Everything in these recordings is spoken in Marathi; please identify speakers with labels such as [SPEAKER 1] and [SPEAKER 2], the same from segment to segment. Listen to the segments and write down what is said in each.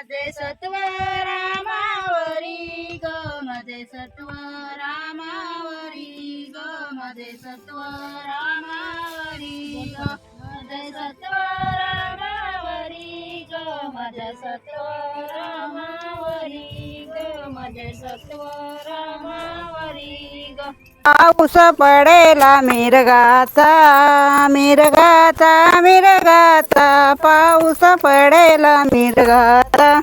[SPEAKER 1] माझे सत्व रामावरी ग माझे सत्व रामावरी ग माझे सत्व
[SPEAKER 2] पाऊस पडेला मिरगाचा मिरगाचा मिरगाचा. पाऊस पडेला मिरगाचा.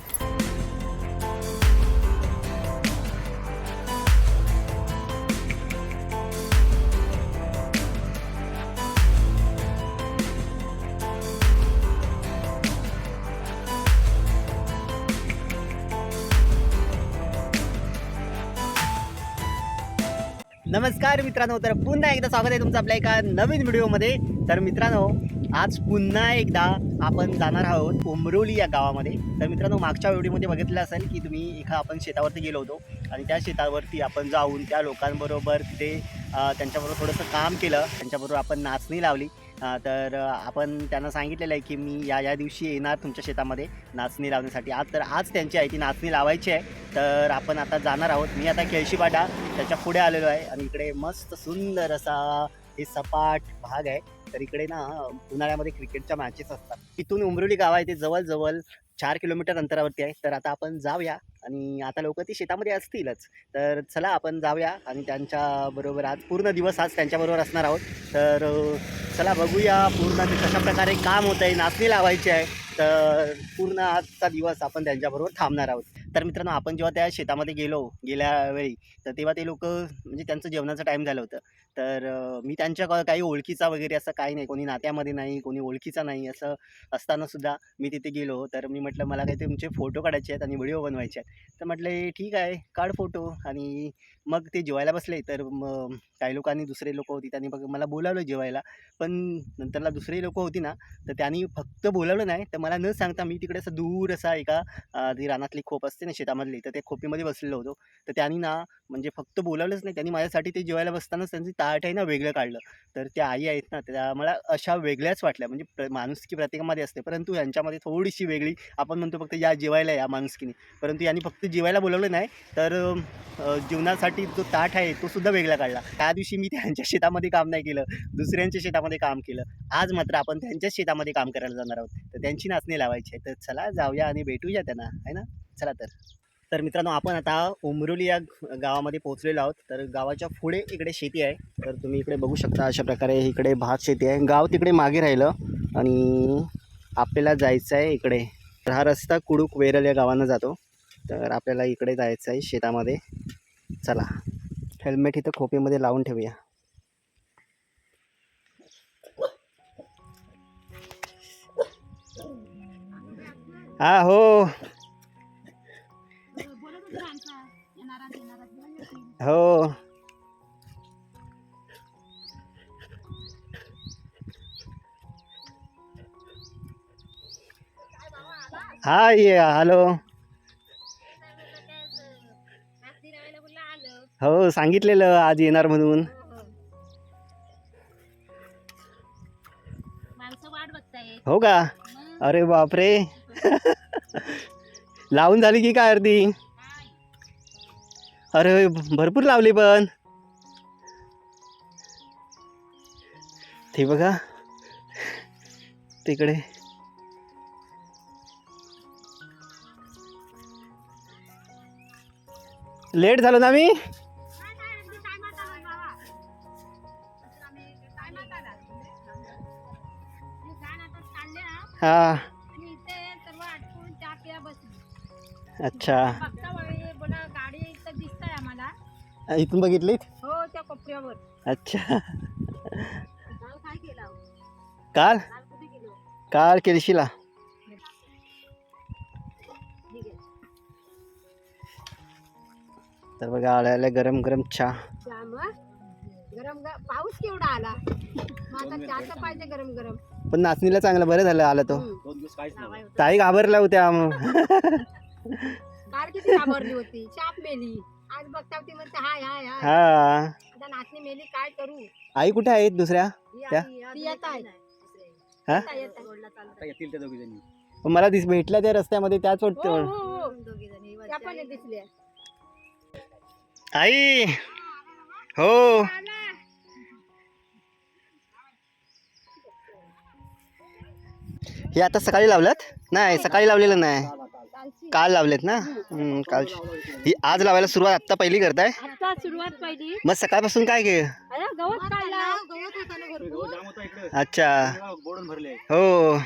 [SPEAKER 3] नमस्कार मित्रांनो तर पुन्हा एकदा स्वागत आहे तुमचं आपल्या एका नवीन व्हिडिओमध्ये. तर मित्रांनो आज पुन्हा एकदा आपण जाणार आहोत उमरोली या गावामध्ये. तर मित्रांनो मागच्या व्हिडिओमध्ये बघितलं असेल की तुम्ही एका आपण शेतावरती गेलो होतो आणि त्या शेतावरती आपण जाऊन त्या लोकांबरोबर तिथे त्यांच्याबरोबर थोडंसं काम केलं. त्यांच्याबरोबर आपण नाचणी लावली. तर आपण त्यांना सांगितलेलं आहे की मी या या दिवशी येणार तुमच्या शेतामध्ये नाचणी लावण्यासाठी. आज तर आज त्यांची आहे ती नाचणी लावायची आहे. तर आपण आता जाणार आहोत. मी आता केळशीपाटा त्याच्या पुढे आलेलो आहे. आणि इकडे मस्त सुंदर असा हे सपाट भाग आहे. तर इकडे ना उन्हाळ्यामध्ये क्रिकेटच्या मॅचेस असतात. इथून उमरुली गाव आहे ते जवळजवळ चार किलोमीटर अंतरावरती आहे. तर आता आपण जाऊया आणि आता लोक ती शेतामध्ये असतीलच. तर चला आपण जाऊया आणि त्यांच्या बरोबर आज पूर्ण दिवस आज त्यांच्याबरोबर असणार आहोत. तर चला बघूया पूर्ण ते कशाप्रकारे काम होतं आहे नाचणी लावायची आहे. तर पूर्ण आजचा दिवस आपण त्यांच्याबरोबर थांबणार आहोत. तर मित्रांनो आपण जेव्हा त्या शेतामध्ये गेलो गेल्या वेळी तर तेव्हा ते लोक म्हणजे त्यांचं जेवणाचं टाईम झालं होतं. तर मी त्यांच्या काही ओळखीचा वगैरे असा काही नाही कोणी नात्यामध्ये नाही कोणी ओळखीचा नाही असं असताना सुद्धा मी तिथे गेलो. तर मी म्हटलं मला काही तुमचे फोटो काढायचे आहेत आणि व्हिडिओ बनवायचे आहेत. तर म्हटलं ठीक आहे काढ फोटो आणि मग ते जेवायला बसले तर मग काही लोकांनी दुसरे लोक होती त्यांनी बघ मला बोलावलं जेवायला. पण नंतरला दुसरे लोक होती ना तर त्यांनी फक्त बोलावलं नाही. तर मला न सांगता मी तिकडे असं दूर असा एका जी ती रानातली खोप असते ना शेतामधली तर त्या खोपीमध्ये बसलेलो होतो. तर त्यांनी ना म्हणजे फक्त बोलावलंच नाही. त्यांनी माझ्यासाठी ते जेवायला बसतानाच त्यांची ताट आहे ना वेगळं काढलं. तर त्या आई आहेत ना त्या मला अशा वेगळ्याच वाटल्या. म्हणजे प्र माणुसकी प्रत्येकामध्ये असते. परंतु यांच्यामध्ये थोडीशी वेगळी आपण म्हणतो फक्त या जेवायला या माणुसकीने. परंतु यांनी फक्त जेवायला बोलावलं नाही. तर जीवनासाठी जेवणासाठी जो ताट आहे तो सुद्धा वेगळा काढला. त्या दिवशी मी त्यांच्या शेतामध्ये काम नाही केलं दुसऱ्यांच्या शेतामध्ये काम केलं. आज मात्र आपण त्यांच्याच शेतामध्ये काम करायला जाणार आहोत. तर त्यांची नाचणी लावायची आहे. तर चला जाऊया आणि भेटूया त्यांना आहे ना? चला तर. तर मित्रांनो आपण आता उमरोली या गावामध्ये पोहोचलेलो आहोत. तर गावाच्या पुढे इकडे शेती आहे. तर तुम्ही इकडे बघू शकता अशा प्रकारे इकडे भात शेती आहे. गाव तिकडे मागे राहिलं आणि आपल्याला जायचं आहे इकडे. तर हा रस्ता कुडूक वेरल या गावांना जातो. तर आपल्याला इकडे जायचं आहे शेतामध्ये. चला. हेल्मेट इथं खोपीमध्ये लावून ठेवूया. हा हो. हो. हा ये हॅलो. हो सांगितलेलं आज येणार म्हणून. हो का? अरे बापरे. लावून झाली की काय अर्धी? अरे भरपूर लावली पण. ते बघा. तिकडे. लेट झालो ना मी? हा. अच्छा.
[SPEAKER 1] गाडी इथं दिसतंय आम्हाला.
[SPEAKER 3] इथून बघितलीत
[SPEAKER 1] हो त्या कोपऱ्यावर.
[SPEAKER 3] अच्छा.
[SPEAKER 1] काल काय केलं
[SPEAKER 3] काल?
[SPEAKER 1] काल कुठे गेलो?
[SPEAKER 3] काल केळशीला. तर बघा आळ्याला गरम गरम चहा.
[SPEAKER 1] गरम पाऊस केवढा आला? पाहिजे गरम गरम.
[SPEAKER 3] पण नाचणीला चांगलं बरं झालं आला तो. ताई होत्या
[SPEAKER 1] घाबरली होती. चाप मेली. आज बघता ती म्हणते हाय हाय हाय.
[SPEAKER 3] हा.
[SPEAKER 1] आता नाचणी मेली काय करू?
[SPEAKER 3] आई कुठे आहेत दुसऱ्या?
[SPEAKER 1] ही
[SPEAKER 3] त्या?
[SPEAKER 1] आई- ती येत आहे.
[SPEAKER 3] हा?
[SPEAKER 1] येत आहे, येत आहे.
[SPEAKER 3] मला दिस भेटल्या त्या रस्त्यामध्ये त्याच
[SPEAKER 1] हो
[SPEAKER 3] वाटतं.
[SPEAKER 1] हो हो त्या पण दिसल्या.
[SPEAKER 3] आई! हो. हे आता सकाळी लावलात नाही सकाळी लावलेलं नाही. काल लावलेत ना? हम्म, काल ही आज लावायला सुरुवात आत्ता पहिली करताय?
[SPEAKER 1] आता सुरुवात पहिली.
[SPEAKER 3] मग सकाळपासून काय घे
[SPEAKER 1] अरे गवत काढला गवत होता ना भरपूर.
[SPEAKER 3] अच्छा. हो.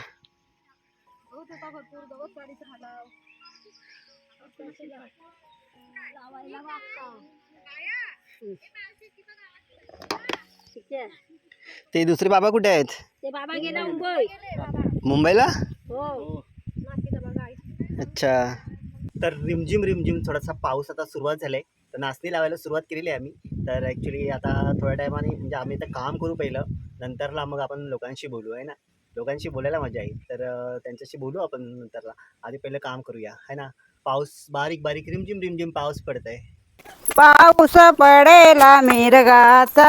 [SPEAKER 3] ते दुसरे बाबा कुठे आहेत?
[SPEAKER 1] ते बाबा गेला मुंबई
[SPEAKER 3] मुंबईला?
[SPEAKER 1] हो.
[SPEAKER 3] अच्छा. तर रिमझिम रिमझिम थोडासा पाऊस आता सुरुवात झालाय. तर नाचणी लावायला सुरुवात केलेली आहे आम्ही. तर ॲक्च्युली आता थोड्या टायमाने म्हणजे आम्ही तर काम करू पहिलं. नंतरला मग आपण लोकांशी बोलू आहे ना? लोकांशी बोलायला मजा येईल. तर त्यांच्याशी बोलू आपण नंतरला. आधी पहिलं काम करूया है ना? पाऊस बारीक बारीक रिमझिम रिमझिम पाऊस पडत आहे
[SPEAKER 2] पाऊस पडेला मिरगाचा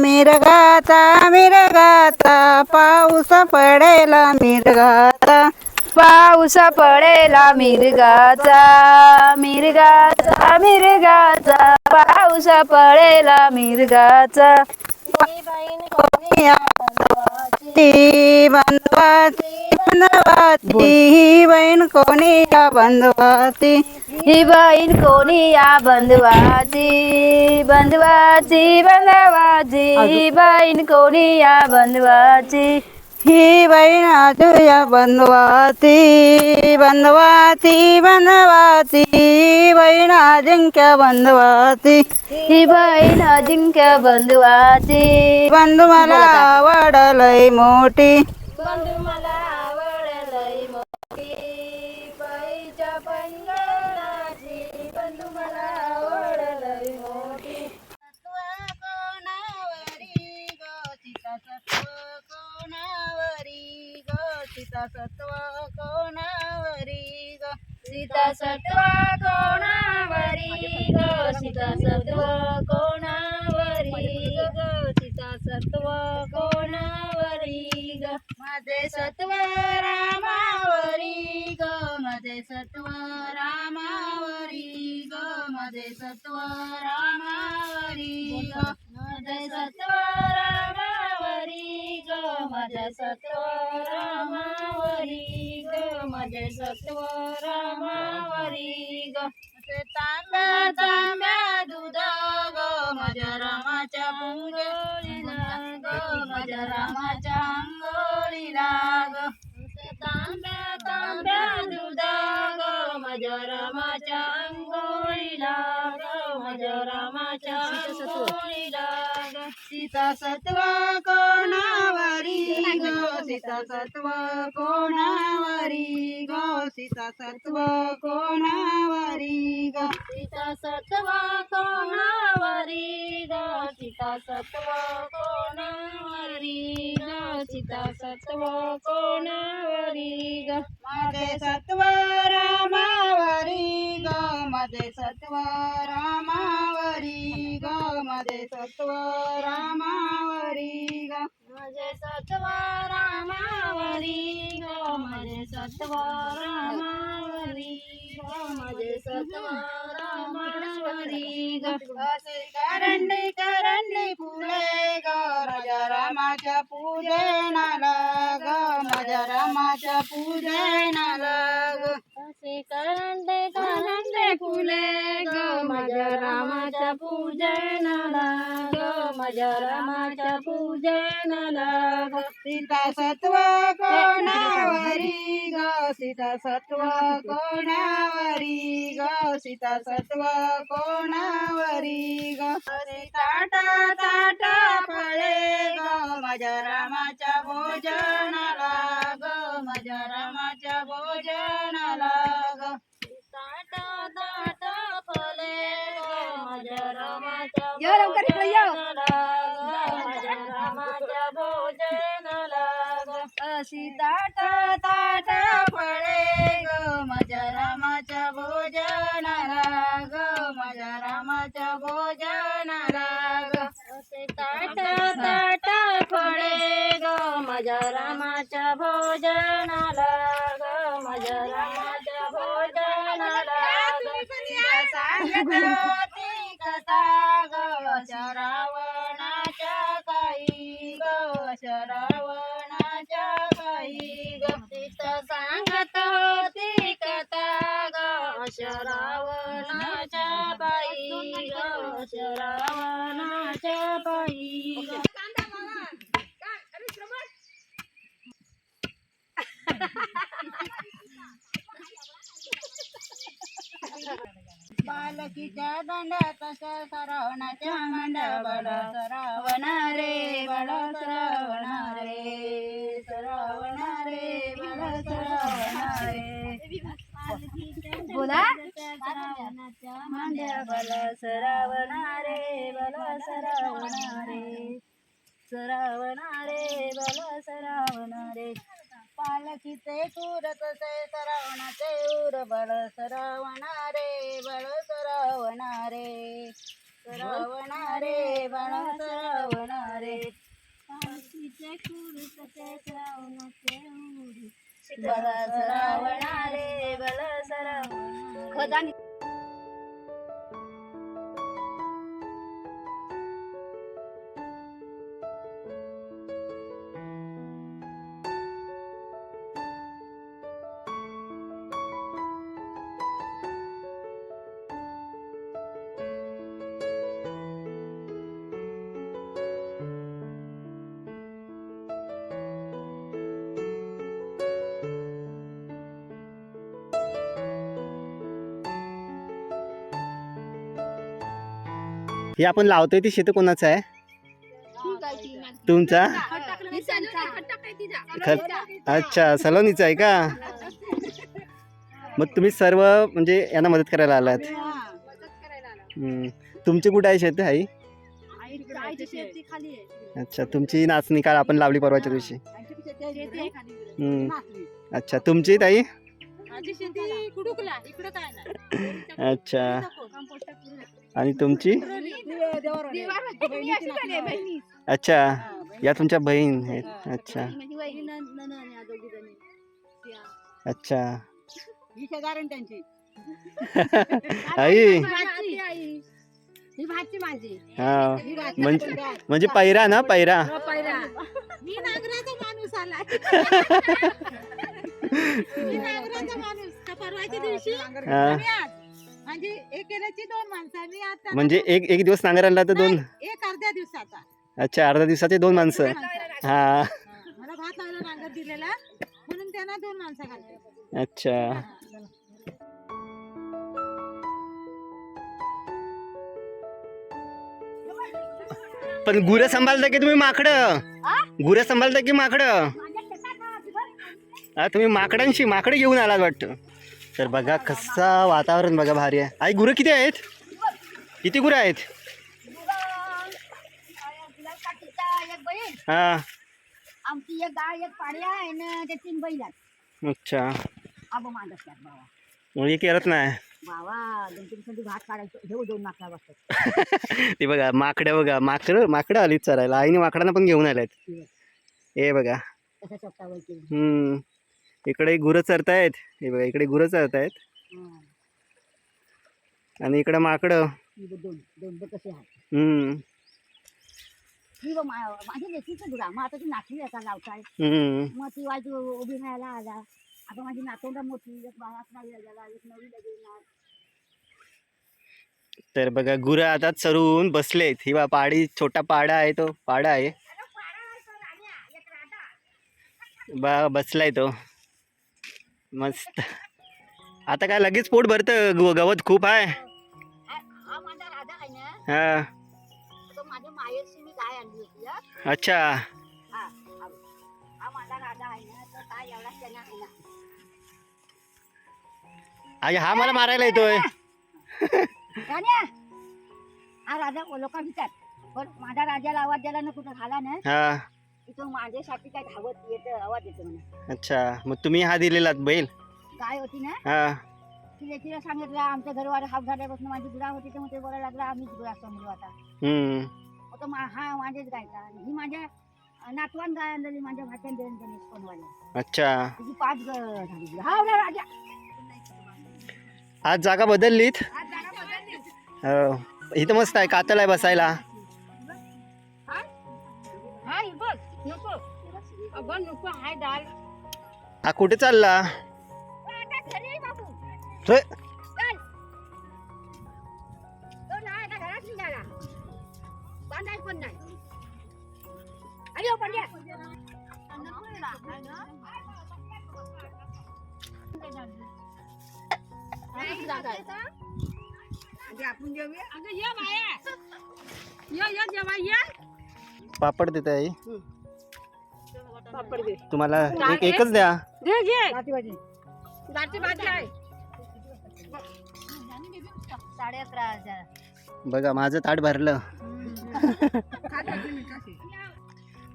[SPEAKER 2] मिरगाचा मिरगाचा. पाऊस पडेला मिरगाचा.
[SPEAKER 4] पाऊस पडेला मिरगाचा मिरगाचा मिरगाचा. पाऊस पडेला मिरगाचा.
[SPEAKER 2] ती बंधवाची बंधवाची ही बहीण कोणी या बंधवाती
[SPEAKER 4] ही बहीण कोणी या बंधवाची बंधवाची बंधवाची ही बहीण कोणी या बंधवाची
[SPEAKER 2] ही बहीण तुझ्या बंधवाची बंधवाची ही बहीण अजिंक्य बंधवाची
[SPEAKER 4] ही बहीण अजिंक्य बंधवाची
[SPEAKER 2] बंधू मला आवडलय मोठी.
[SPEAKER 4] बंधू मला आवडलय मोठी. सीता सत्व कोणावरी ग. सीता सत्व कोणावरी ग. सीता सत्व कोणावरी ग. माझे सत्व रामावरी ग. माझे सत्व रामावरी ग. माझे सत्व रामावरी ग माझे सत्व रामावरी ग माझे सत्व रामावरी ग माझे सत्व रामावरी ग. तांब्या तांब्या दूध ग माझ्या रामाच्या अंगोळीला ग माझ्या रामाच्या अंगोळीला ग. तांब्या तांब्या दूध ग माझ्या रामाच्या अंगोळीला ग माझ्या रामाच्या अंगोळीला सीता सत्व कोणावरी गो सीता सत्व कोणावरी गो सीता सत्व कोणावरी गो सीता सत्व कोणा सत्व कोणावरी ग? सीता सत्व कोणावरी ग? माझे सत्व रामावरी ग. माझे सत्व रामावरी ग. माझे सत्व रामावरी ग. माझे सत्व रामावरी ग. माझे सत्व रामावरी माझे सत्व रामावरी ग. असे करंडी करंडी फुले ग. राजा रामाच्या पूजनाला ग माझ्या रामाच्या पूजनाला ग असे करंडे करंडे फुले ग. माझ्या रामाच्या पूजनाला ग माझ्या रामाच्या पूजनाला ग सीता सत्व कोणावरी ग? सीता सत्व कोणावरी ग? सीता सत्व कोणावरी ग? ताटा ताटा फळे ग? माझ्या रामाच्या भोजनाला ग? माझ्या रामाच्या भो भोजन राग। ताट ताट पडे मज़ा माझ्या रामाच्या भोजन लाग माझ्या रामाच्या भोजन लाग बालकीच्या दंडात सरावणाच्या मंडबड सरावणा रे बड सरावणा रे सरावणा रे बड सरावणा रे
[SPEAKER 1] बोला.
[SPEAKER 4] सरावणाच्या मंडबल सरावणा रे बल सरावणा रे सरावणा रे बल सरावणा रे पालखीचे सूर तसे सरावणाचे उर बळ सरावणा रे बळ सरावणा रे सरावणा रे बळ सरावणा रे पालखीचे सूर सरावणाचे उर बळ सरावणा रे बळ सरावणा
[SPEAKER 3] हे आपण लावतोय ते शेत कोणाचं आहे? तुमचा? खत अच्छा सलोनीचा आहे का? मग तुम्ही सर्व म्हणजे यांना मदत करायला आलात. हम्म. तुमची कुठे आहे शेत आई? अच्छा तुमची नाचणी काल आपण लावली परवाच्या दिवशी. हम्म. अच्छा तुमची ताई?
[SPEAKER 4] माझी शेती कुडुकला इकडं काय नाही.
[SPEAKER 3] अच्छा. आणि तुमची? अच्छा या तुमच्या बहीण आहेत. अच्छा. अच्छा. आई.
[SPEAKER 1] ही
[SPEAKER 3] म्हणजे म्हणजे पैरा ना पैरा.
[SPEAKER 4] दिवशी?
[SPEAKER 3] हा.
[SPEAKER 4] म्हणजे एक एकाची दोन माणसं आणि आता
[SPEAKER 3] म्हणजे एक एक दिवस नांगर आणला तर दोन
[SPEAKER 4] एक अर्ध्या दिवसाचा.
[SPEAKER 3] अच्छा अर्धा दिवसाचे दोन माणसं. हा.
[SPEAKER 4] मला भात नांगर दिलेला. म्हणून त्यांना दोन माणसं घालते.
[SPEAKER 3] अच्छा. पण गुरं सांभाळता की तुम्ही माकडं? गुरं सांभाळता की माकडं? हा तुम्ही माकडांशी माकडे घेऊन आलात वाटतं. तर बघा कसा वातावरण बघा भारी आहे. आई गुरं किती आहेत? किती गुरं आहेत?
[SPEAKER 1] एक बैल
[SPEAKER 3] हा.
[SPEAKER 1] आमची एक गाय एक पाड्या आहे ना ते तीन बैल आहेत.
[SPEAKER 3] अच्छा.
[SPEAKER 1] आबो मांडत त्यात बाबा.
[SPEAKER 3] मुळे करत नाही.
[SPEAKER 1] बाबा दोन तीन संधी भात काढायचो घेऊ दोन नाकला बसतात.
[SPEAKER 3] ते बघा माकडं बघा माकडं माकडं आलीत चरायला. आईने माकडांना पण घेऊन आल्यात. हे बघा.
[SPEAKER 1] तसं चपटावर केली
[SPEAKER 3] हम्म. इकडे गुरं चरतायत. हे बघा इकडे गुरं चरतायत. आणि इकडे माकडं. हम्म.
[SPEAKER 1] माझी लेकीचं मग आता ती नाचली आता लावताय
[SPEAKER 3] हम्म.
[SPEAKER 1] मग ती वाईट उभी राहायला आला आता माझी नातोंडा मोठी एक बाळात नाही झाला एक नवी लगेणार
[SPEAKER 3] तर बघा गुरं आता चरून बसलेत. ही बा पाडी छोटा पाडा आहे तो. पाडा आहे. बा बसलाय तो. मस्त. आता काय लगेच पोट भरतं गव- गवत खूप आहे.
[SPEAKER 1] हा.
[SPEAKER 3] अच्छा.
[SPEAKER 1] हा हा.
[SPEAKER 3] मला मारायला येतोय.
[SPEAKER 1] हा राजा लोकांना विचार. पण माझा राजाला आवाज द्यायला ना कुठं झाला ना.
[SPEAKER 3] हा
[SPEAKER 1] की तो माझ्यासाठी काय धावत येत आवाज येतो
[SPEAKER 3] अच्छा मग तुम्ही हा दिलेलात बैल?
[SPEAKER 1] गाय होती ना?
[SPEAKER 3] हा.
[SPEAKER 1] तिला तिला सांगितलं आमच्या घरवाले हाफ झाल्यापासून माझी गुरा होती तर मग ते बोलायला लागला आम्हीच गुरा समजलो आता.
[SPEAKER 3] हम्म.
[SPEAKER 1] मग तो मा- हा माझ्याच गायचा. आणि ही माझ्या अं, नातवान गाय आणलेली माझ्या भाच्यान देऊन त्यांनी कोणवाले
[SPEAKER 3] अच्छा.
[SPEAKER 1] तिची पाच ग- झाली. हा उद्या राजा.
[SPEAKER 3] आज जागा बदललीत?
[SPEAKER 1] आज जागा बदलली.
[SPEAKER 3] हो. इथं मस्त आहे कातल आहे बसायला.
[SPEAKER 4] हा हे बघ. नको. अगं नको हाय डाल
[SPEAKER 3] हा कुठे चालला?
[SPEAKER 1] आता घरी आहे बाबू.
[SPEAKER 3] होय.
[SPEAKER 1] चल. तो नाही आता घरात निघाला. बांधायला पण नाही. अरे पंड्या. आपण जेवूया
[SPEAKER 4] अगं ये बाया. ये ये जेव्हा ये.
[SPEAKER 3] पापड देत आहे
[SPEAKER 4] पापड दे
[SPEAKER 3] तुम्हाला एक एकच द्या.
[SPEAKER 4] दे घे.
[SPEAKER 1] राती भाजी
[SPEAKER 4] दाटी भाजी आहे.
[SPEAKER 1] साडे अकरा हजार.
[SPEAKER 3] बघा माझं ताट भरलं.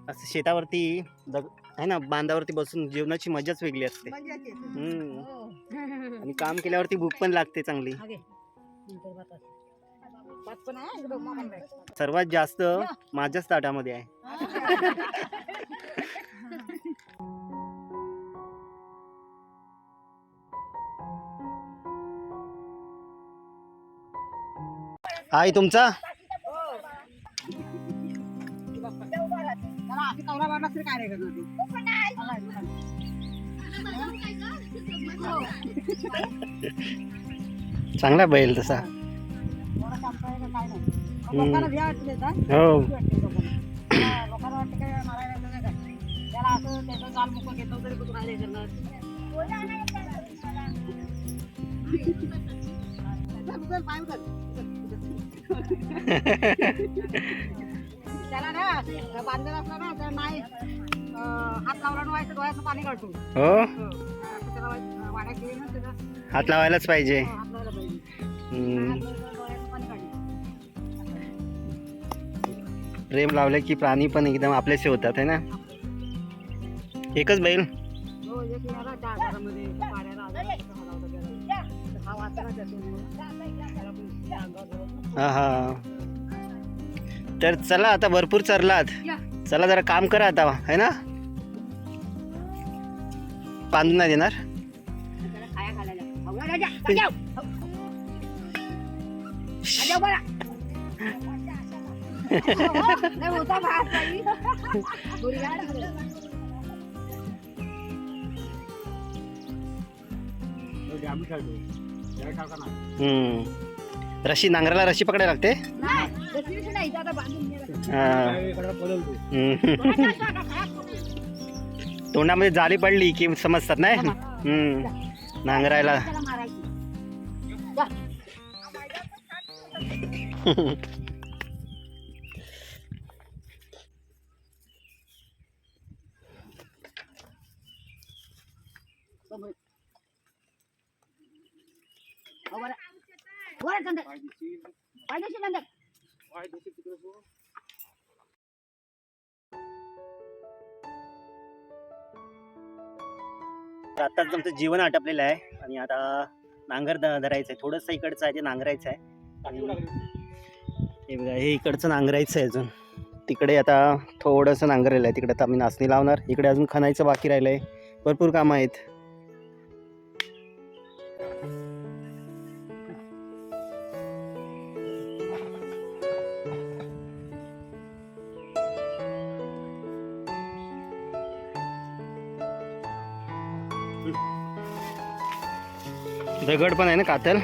[SPEAKER 3] असं शेतावरती दग आहे ना बांधावरती बसून जेवणाची मजाच वेगळी असते. हम्म. आणि काम केल्यावरती भूक पण लागते चांगली. सर्वात जास्त माझ्याच ताटामध्ये आहे. आई तुमचा? चांगला बैल तसा. हो.
[SPEAKER 1] त्याला ना बांधलेला असला ना तर नाही अं, हात लावला व्हायचं डोळ्याचं पाणी काढतो.
[SPEAKER 3] हो? लावायलाच पाहिजे.
[SPEAKER 1] काढलं.
[SPEAKER 3] प्रेम लावलं की प्राणी पण एकदम आपल्याशी होतात आहे ना? एकच बैल.
[SPEAKER 1] हो हा
[SPEAKER 3] हा तर चला आता भरपूर चरलात. चला जरा काम करा आता है ना? बांधून नाही देणार?
[SPEAKER 1] ना.
[SPEAKER 3] हम्म. रशी नांगराला रशी पकडायला लागते. हम्म. तोंडामध्ये जाळी पडली की समजतात नाही? हम्म. नांगरायला
[SPEAKER 1] त्याला मारायची. बघ. हो, बरं.
[SPEAKER 3] तर आत्ताच आमचं जीवन आटपलेलं आहे. आणि आता नांगर धरायचं आहे. थोडंसं इकडचं आहे ते नांगरायचं आहे. हे बघा हे इकडचं नांगरायचं आहे अजून. तिकडे आता थोडंसं नांगरलेलं आहे. तिकडे आता आम्ही नाचणी लावणार. इकडे अजून खणायचं बाकी राहिलं आहे भरपूर कामं आहेत. दगड पण आहे ना कातल?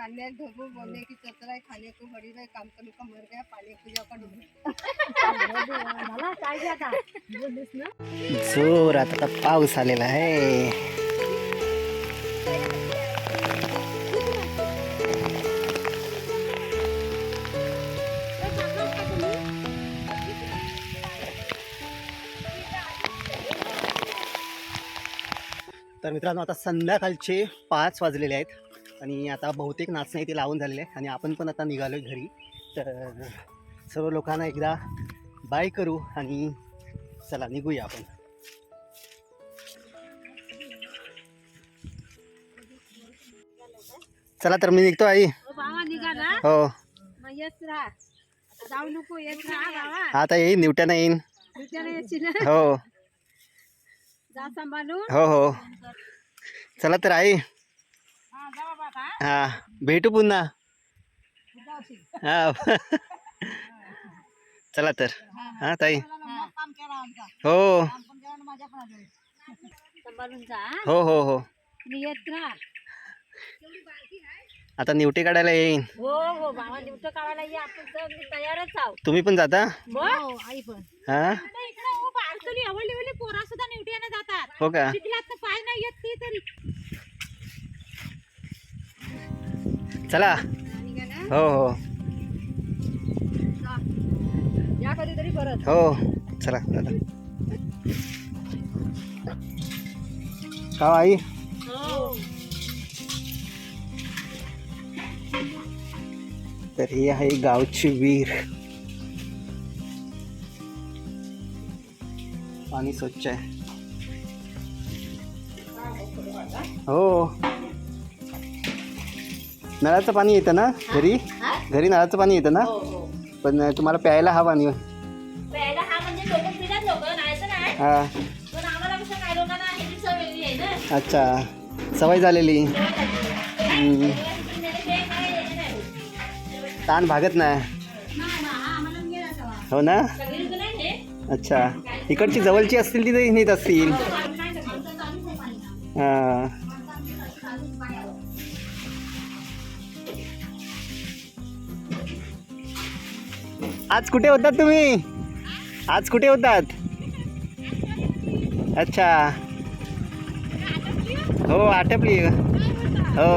[SPEAKER 4] चालण्यात ढबू बोलणे की चतरा खाणे को बडी रे काम करू का मर गया पाणी पूजा का
[SPEAKER 1] मला काय ते आता.
[SPEAKER 3] जोरात आता पाऊस आलेला आहे. तर मित्रांनो आता संध्याकाळचे पाच वाजलेले आहेत. आणि आता बहुतेक नाचणं इथे लावून झालेले आहे आणि आपण पण आता निघालो आहे घरी. तर सर्व लोकांना एकदा बाय करू आणि चला निघूया आपण. चला तर मी निघतो आई. हो
[SPEAKER 4] बाबा
[SPEAKER 3] आता येईन निवट्यानं येईन. हो. हो हो. चला तर आई.
[SPEAKER 4] हा
[SPEAKER 3] हा भेटू पुन्हा. हा. चला तर. हा ताई. हो.
[SPEAKER 4] हा.
[SPEAKER 3] हो हो हो. आता निवटी काढायला येईन.
[SPEAKER 4] हो हो बाबा निवट काढायला ये. आपण तर मी तयारच आहो
[SPEAKER 3] तुम्ही पण जाता?
[SPEAKER 4] हो आई पण.
[SPEAKER 3] हा?
[SPEAKER 4] इकडे हो बारकली आवडली आवडली पोरा सुद्धा निवट्याने जातात
[SPEAKER 3] हो का
[SPEAKER 4] शिकलात तर पाय नाही येत ती तरी
[SPEAKER 3] चला. हो हो.
[SPEAKER 4] परत.
[SPEAKER 3] हो चला दादा का आई?
[SPEAKER 4] हो
[SPEAKER 3] तर ही आहे गावची विहीर. पाणी स्वच्छ आहे. हो. नळाचं पाणी येतं ना घरी? घरी नळाचं पाणी येतं ना? पण तुम्हाला प्यायला हा पाणी
[SPEAKER 4] प्यायला हा म्हणजे
[SPEAKER 3] हा.
[SPEAKER 4] पण ना.
[SPEAKER 3] अच्छा. सवय झालेली. ताण भागत नाही. हो ना? अच्छा. इकडची जवळची असतील ती तरी नेत असतील हा. आज कुठे होतात तुम्ही? आज कुठे होतात? अच्छा. हो आटपली. हो.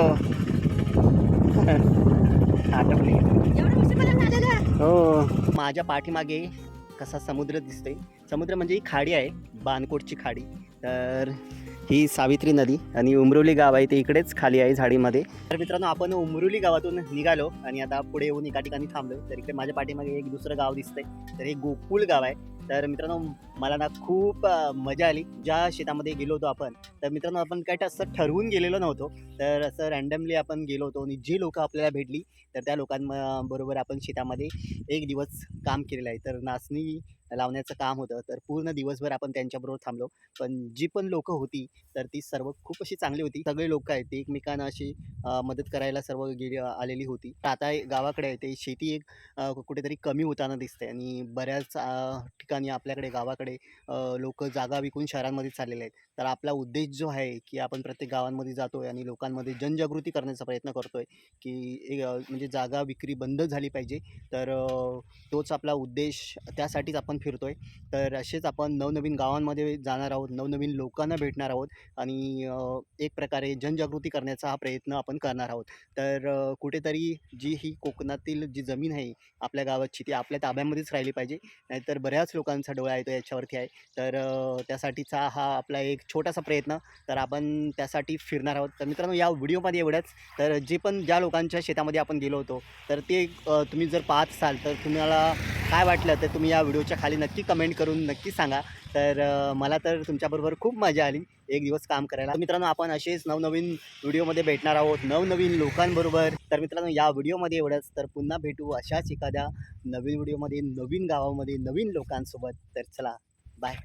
[SPEAKER 3] आटपली. हो. माझ्या पाठीमागे कसा समुद्र दिसतोय. समुद्र म्हणजे ही खाडी आहे बानकोटची खाडी. तर ही सावित्री नदी आणि उमरुली गाव आहे ते इकडेच खाली आहे झाडीमध्ये. तर मित्रांनो आपण उमरुली गावातून निघालो आणि आता पुढे येऊन एका ठिकाणी थांबलो. तर इकडे माझ्या पाठीमागे एक दुसरं गाव दिसतंय. तर हे गोकुळ गाव आहे. तर मित्रांनो मला ना खूप मजा आली. ज्या शेतामध्ये गेलो होतो आपण तर मित्रांनो आपण काय असं ठरवून गेलेलो नव्हतो. तर असं रँडमली आपण गेलो होतो आणि जी लोकं आपल्याला भेटली तर त्या लोकांबरोबर आपण शेतामध्ये एक दिवस काम केलेलं आहे. तर नाचणी लावण्याचं काम होतं. तर पूर्ण दिवसभर आपण त्यांच्याबरोबर थांबलो. पण जी पण लोकं होती तर ती सर्व खूप अशी चांगली होती. सगळे लोक आहेत ती एकमेकांना अशी मदत करायला सर्व गेली आलेली होती. आता गावाकडे आहे ते शेती एक कुठेतरी कमी होताना दिसते आणि बऱ्याच ठिकाणी आपल्याकडे गावाकडे लोक जागा विकून शहरांमध्ये चाललेले आहेत. तर आपला उद्देश जो आहे की आपण प्रत्येक गावांमध्ये जातोय आणि लोकांमध्ये जनजागृती करण्याचा प्रयत्न करतोय की एक म्हणजे जागा विक्री बंद झाली पाहिजे तर तोच आपला उद्देश त्यासाठीच आपण फिरतोय. तर असेच आपण नवनवीन गावांमध्ये जाणार आहोत नवनवीन लोकांना भेटणार आहोत आणि एक प्रकारे जनजागृती करण्याचा हा प्रयत्न आपण करणार आहोत. तर कुठेतरी जी ही कोकणातील जी जमीन आहे आपल्या गावाची ती आपल्या ताब्यामध्येच राहिली पाहिजे. नाहीतर बऱ्याच लोकांचा डोळा येतो याच्यावरती आहे. तर त्यासाठीचा हा आपला एक छोटासा प्रयत्न तर आपण त्यासाठी फिरणार आहोत. तर मित्रांनो या व्हिडिओमध्ये एवढंच. तर जे पण ज्या लोकांच्या शेतामध्ये आपण गेलो होतो तर ते तुम्ही जर पाहत असाल तर तुम्हाला काय वाटलं तर तुम्ही या व्हिडिओच्या खाली नक्की कमेंट करून नक्की सांगा. तर मला तर तुमच्याबरोबर खूप मजा आली एक दिवस काम करायला. मित्रांनो आपण असेच नवनवीन व्हिडिओमध्ये भेटणार आहोत नवनवीन लोकांबरोबर. तर मित्रांनो या व्हिडिओमध्ये एवढंच. तर पुन्हा भेटू अशाच एखाद्या नवीन व्हिडिओमध्ये नवीन गावामध्ये नवीन लोकांसोबत. तर चला बाय